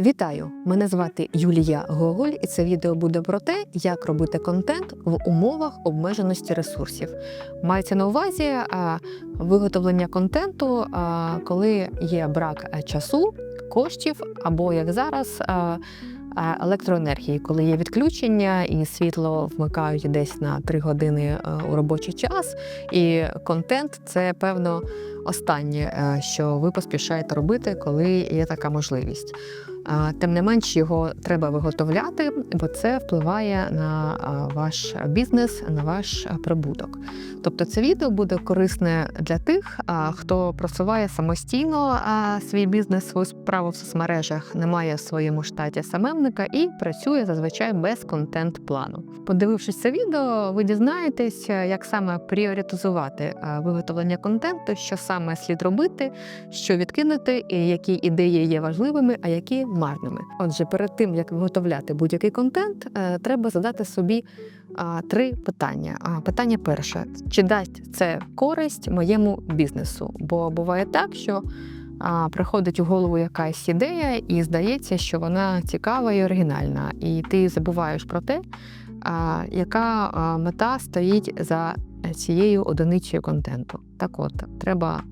Вітаю! Мене звати Юлія Гоголь, і це відео буде про те, як робити контент в умовах обмеженості ресурсів. Мається на увазі виготовлення контенту, коли є брак е, часу, коштів або як зараз. Електроенергії, коли є відключення і світло вмикають десь на 3 години е, у робочий час, і контент це певно останнє, е, що ви поспішаєте робити, коли є така можливість. Тим не менш, його треба виготовляти, бо це впливає на ваш бізнес, на ваш прибуток. Тобто, це відео буде корисне для тих, хто просуває самостійно свій бізнес, свою справу в соцмережах, не має в своєму штаті самемника і працює зазвичай без контент-плану. Подивившись це відео, ви дізнаєтесь, як саме пріоритизувати виготовлення контенту, що саме слід робити, що відкинути, і які ідеї є важливими, а які марними. Отже, перед тим як виготовляти будь-який контент, е, треба задати собі три питання. Питання перше: чи дасть це користь моєму бізнесу? Бо буває так, що приходить у голову якась ідея, і здається, що вона цікава і оригінальна, і ти забуваєш про те, яка мета стоїть за цією одиницею контенту. Так от, треба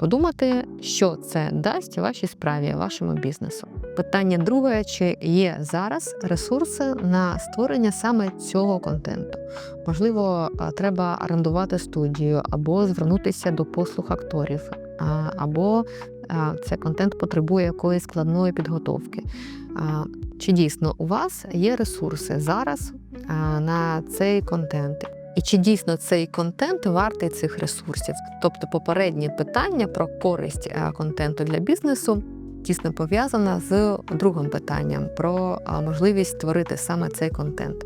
подумати, що це дасть вашій справі, вашому бізнесу. Питання друге: чи є зараз ресурси на створення саме цього контенту? Можливо, треба орендувати студію або звернутися до послуг акторів, або а, цей контент потребує якоїсь складної підготовки. Чи дійсно у вас є ресурси зараз на цей контент? І чи дійсно цей контент вартий цих ресурсів? Тобто попереднє питання про користь е, контенту для бізнесу тісно пов'язана з другим питанням про можливість створити саме цей контент.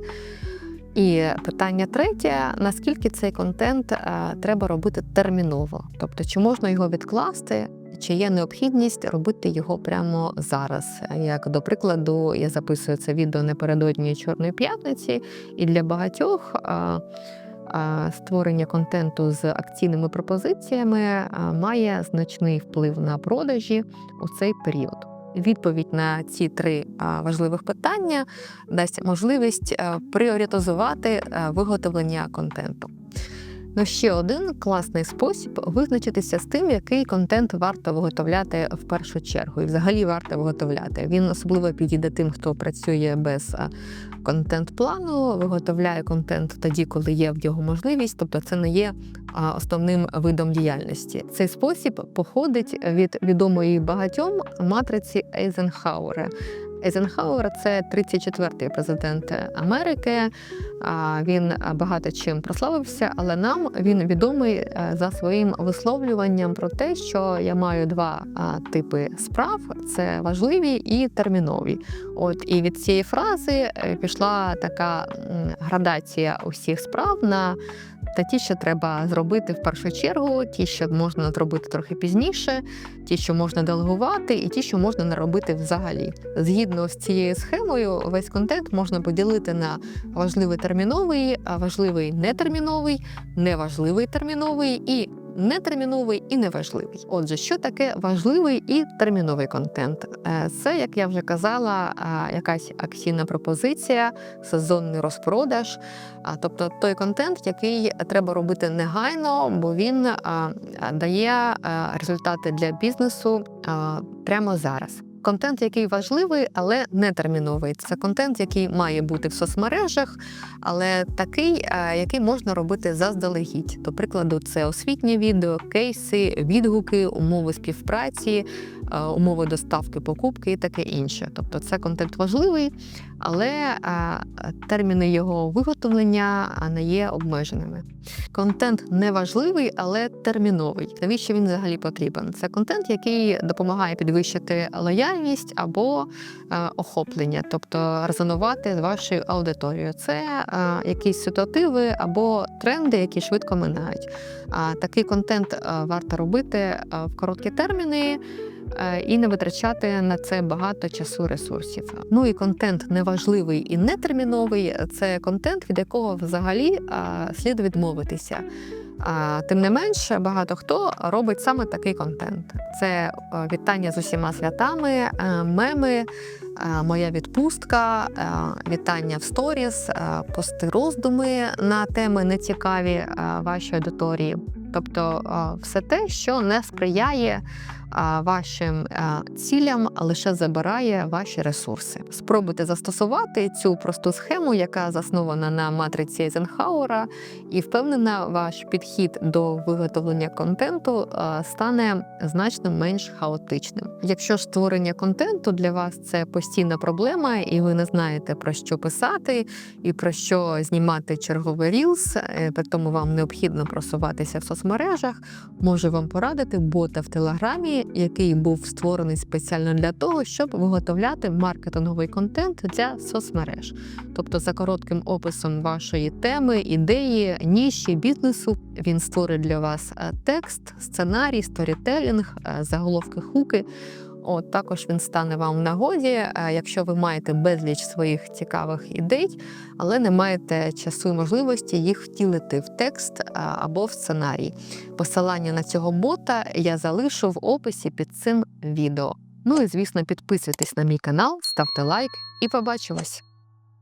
І питання третє: наскільки цей контент е, треба робити терміново? Тобто, чи можна його відкласти, чи є необхідність робити його прямо зараз? Як до прикладу, я записую це відео напередодні Чорної п'ятниці, і для багатьох. Створення контенту з акційними пропозиціями має значний вплив на продажі у цей період. Відповідь на ці три важливих питання дасть можливість пріоритизувати виготовлення контенту. Ну, ще один класний спосіб визначитися з тим, який контент варто виготовляти в першу чергу, і взагалі варто виготовляти. Він особливо підійде тим, хто працює без контент-плану, виготовляє контент тоді, коли є в його можливість, тобто це не є основним видом діяльності. Цей спосіб походить від відомої багатьом матриці Ейзенхауера. Ейзенхауер – це 34-й президент Америки. Він багато чим прославився, але нам він відомий е, за своїм висловлюванням про те, що я маю два типи справ: це важливі і термінові. От і від цієї фрази е, пішла така градація усіх справ на та ті, що треба зробити в першу чергу, ті, що можна зробити трохи пізніше, ті, що можна делегувати, і ті, що можна не робити взагалі. Згідно з цією схемою, весь контент можна поділити на важливий терміновий, важливий нетерміновий, неважливий терміновий і нетерміновий і неважливий. Отже, що таке важливий і терміновий контент? Е, Це, як я вже казала, е, якась акційна пропозиція, сезонний розпродаж, тобто той контент, який треба робити негайно, бо він дає результати для бізнесу прямо зараз. Контент, який важливий, але не терміновий. Це контент, який має бути в соцмережах, але такий, який можна робити заздалегідь. До прикладу, це освітнє відео, кейси, відгуки, умови співпраці, умови доставки, покупки і таке інше. Тобто, це контент важливий, але терміни його виготовлення не є обмеженими. Контент не важливий, але терміновий. Навіщо він взагалі потрібен? Це контент, який допомагає підвищити лояльність або е, охоплення, тобто резонувати з вашою аудиторією. Це е, якісь ситуативи або тренди, які швидко минають. А такий контент е, варто робити в короткі терміни. Е, І не витрачати на це багато часу ресурсів. Ну і контент неважливий і нетерміновий це контент, від якого взагалі слід відмовитися. Тим не менше, багато хто робить саме такий контент: це е, вітання з усіма святами, е, меми, е, моя відпустка, е, вітання в сторіс, е, пости роздуми на теми нецікаві е, вашій аудиторії. Тобто все те, що не сприяє вашим цілям, а лише забирає ваші ресурси. Спробуйте застосувати цю просту схему, яка заснована на матриці Ейзенхауера, і впевнена, ваш підхід до виготовлення контенту стане значно менш хаотичним. Якщо ж створення контенту для вас це постійна проблема, і ви не знаєте про що писати і про що знімати черговий рілс, е, при тому вам необхідно просуватися в соцмережах, можу вам порадити бота в Телеграмі, який був створений спеціально для того, щоб виготовляти маркетинговий контент для соцмереж. Тобто, за коротким описом вашої теми, ідеї, ніші, бізнесу, він створить для вас е, текст, сценарій, сторітелінг, е, заголовки, хуки. От також він стане вам в нагоді, е, якщо ви маєте безліч своїх цікавих ідей, але не маєте часу і можливості їх втілити в текст е, або в сценарій. Посилання на цього бота я залишу в описі під цим відео. Ну і звісно, підписуйтесь на мій канал, ставте лайк і побачимось!